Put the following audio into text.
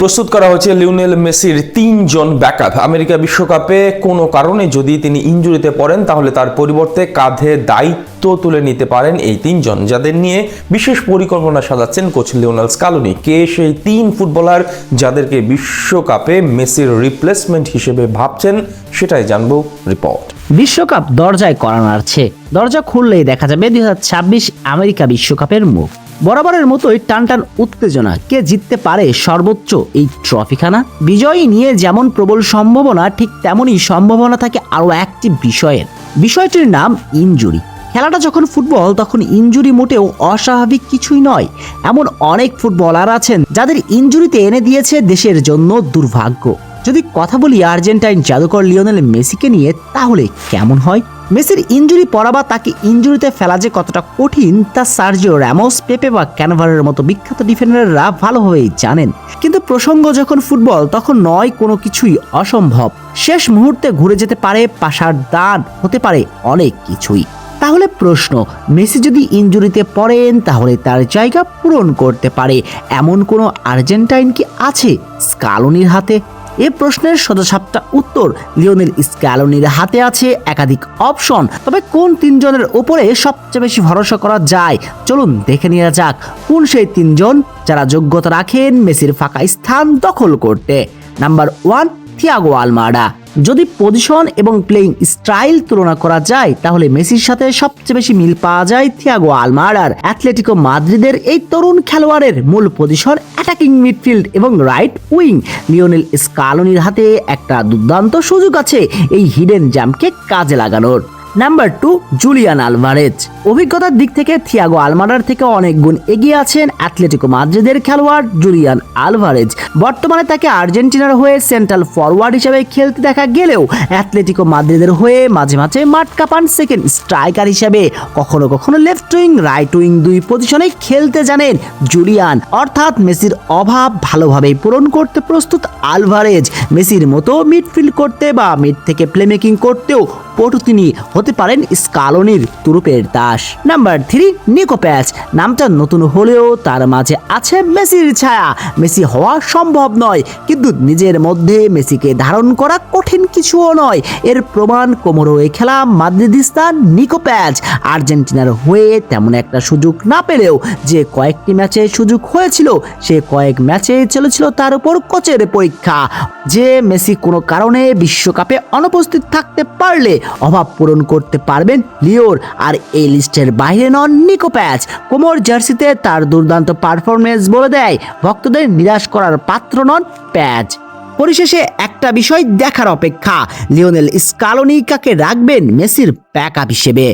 প্রস্তুত করা হয়েছে লিওনেল মেসির তিনজন ব্যাকআপ। আমেরিকা বিশ্বকাপে কোনো কারণে যদি তিনি ইনজুরিতে পড়েন, তাহলে তার পরিবর্তে কাঁধে দায়িত্ব তুলে নিতে পারেন এই তিনজন, যাদের নিয়ে বিশেষ পরিকল্পনা সাজাচ্ছেন কোচ লিওনেল স্কালুনি। কে সেই তিন ফুটবলার যাদেরকে বিশ্বকাপে মেসির রিপ্লেসমেন্ট হিসেবে ভাবছেন, সেটাই জানব রিপোর্ট। বিশ্বকাপ দরজায় করা নাড়ছে দরজা খুললেই দেখা যাবে দুই আমেরিকা বিশ্বকাপের মুখ। বরাবরের মতোই টানটান উত্তেজনা, কে জিততে পারে সর্বোচ্চ এই ট্রফিখানা? বিজয়ী নিয়ে যেমন প্রবল সম্ভাবনা, ঠিক তেমনই সম্ভাবনা থাকে আরও একটি বিষয়ের। বিষয়টির নাম ইনজুরি। খেলাটা যখন ফুটবল, তখন ইনজুরি মোটেও অস্বাভাবিক কিছুই নয়। এমন অনেক ফুটবলার আছেন যাদের ইনজুরিতে এনে দিয়েছে দেশের জন্য দুর্ভাগ্য। যদি কথা বলি আর্জেন্টাইন জাদুকর লিওনেল মেসিকে নিয়ে, তাহলে কেমন হয়? মেসির ইনজুরি পড়া বা তাকে ইনজুরিতে ফেলা যে কতটা কঠিন, তা সার্জিও র্যামোস, পেপে বা ক্যানভারের মতো বিখ্যাত ডিফেন্ডাররা ভালোভাবেই জানেন। কিন্তু প্রসঙ্গ যখন ফুটবল, তখন নয় কোনো কিছুই অসম্ভব। শেষ মুহূর্তে ঘুরে যেতে পারে পাশার দান, হতে পারে অনেক কিছুই। তাহলে প্রশ্ন, মেসি যদি ইনজুরিতে পড়েন, তাহলে তার জায়গা পূরণ করতে পারে। এমন কোনো আর্জেন্টাইন কি আছে? স্কালোনির হাতে এ প্রশ্নের সোজাসাপটা উত্তর লিওনেল স্ক্যালোনির হাতে আছে একাধিক অপশন। তবে কোন তিনজনের ওপরে সবচেয়ে বেশি ভরসা করা যায়? চলুন দেখে নেওয়া যাক। কোন সেই তিনজন যারা যোগ্যতা রাখেন, মেসির ফাঁকা স্থান দখল করতে? নাম্বার ওয়ান, থিয়াগো আলমাডা যদি পজিশন এবং প্লেইং স্টাইল তুলনা করা যায়, তাহলে মেসির সাথে সবচেয়ে বেশি মিল পাওয়া যায় থিয়াগো আলমারার অ্যাথলেটিকো মাদ্রিদের এই তরুণ খেলোয়াড়ের মূল পজিশন অ্যাটাকিং মিডফিল্ড এবং রাইট উইং লিওনেল স্কালোনির হাতে একটা দুর্দান্ত সুযোগ আছে এই হিডেন জ্যামকে কাজে লাগানোর। নাম্বার টু জুলিয়ান আলভারেজ অভিজ্ঞতার দিক থেকে থিয়াগো আলমারার থেকে অনেক গুণ এগিয়ে আছেন অ্যাথলেটিকো মাদ্রিদের খেলোয়াড় জুলিয়ান আলভারেজ বর্তমানে তাকে আর্জেন্টিনার হয়ে সেন্ট্রাল ফরওয়ার্ড হিসেবে খেলতে দেখা গেলেও অ্যাথলেটিকো মাদ্রিদের হয়ে মাঝে মাঝে মাঠ কাপান সেকেন্ড স্ট্রাইকার হিসেবে। কখনো কখনো লেফট উইং রাইট উইং দুই পজিশনে খেলতে জানেন জুলিয়ান অর্থাৎ মেসির অভাব ভালোভাবেই পূরণ করতে প্রস্তুত আলভারেজ মেসির মতো মিডফিল্ড করতে বা মিড থেকে প্লেমেকিং করতেও পটু তিনি হতে পারেন স্কালনির তুরুপের দাস। নাম্বার থ্রি নিকো প্যাচ নামটা নতুন হলেও তার মাঝে আছে মেসির ছায়া। মেসি হওয়া সম্ভব নয়, কিন্তু নিজের মধ্যে মেসিকে ধারণ করা কঠিন কিছুও নয়। এর প্রমাণ কোমরোয়ে খেলা মাদ্রিদিস্তান নিকো প্যাচ আর্জেন্টিনার হয়ে তেমন একটা সুযোগ না পেলেও যে কয়েকটি ম্যাচে সুযোগ হয়েছিল, সে কয়েক ম্যাচে চলেছিল তার উপর কোচের পরীক্ষা। যে মেসি কোনো কারণে বিশ্বকাপে অনুপস্থিত থাকতে পারলে অভাব পূরণ করতে পারবেন লিওর। আর এই লিস্টের বাইরে নন নিকো প্যাচ। কোমর জার্সিতে তার দুর্দান্ত পারফরমেন্স বলে দেয়, ভক্তদের নিরাশ করার পাত্র নন প্যাচ। পরিশেষে একটা বিষয় দেখার অপেক্ষা, লিওনেল স্কালোনি কাকে রাখবেন মেসির ব্যাকআপ হিসেবে।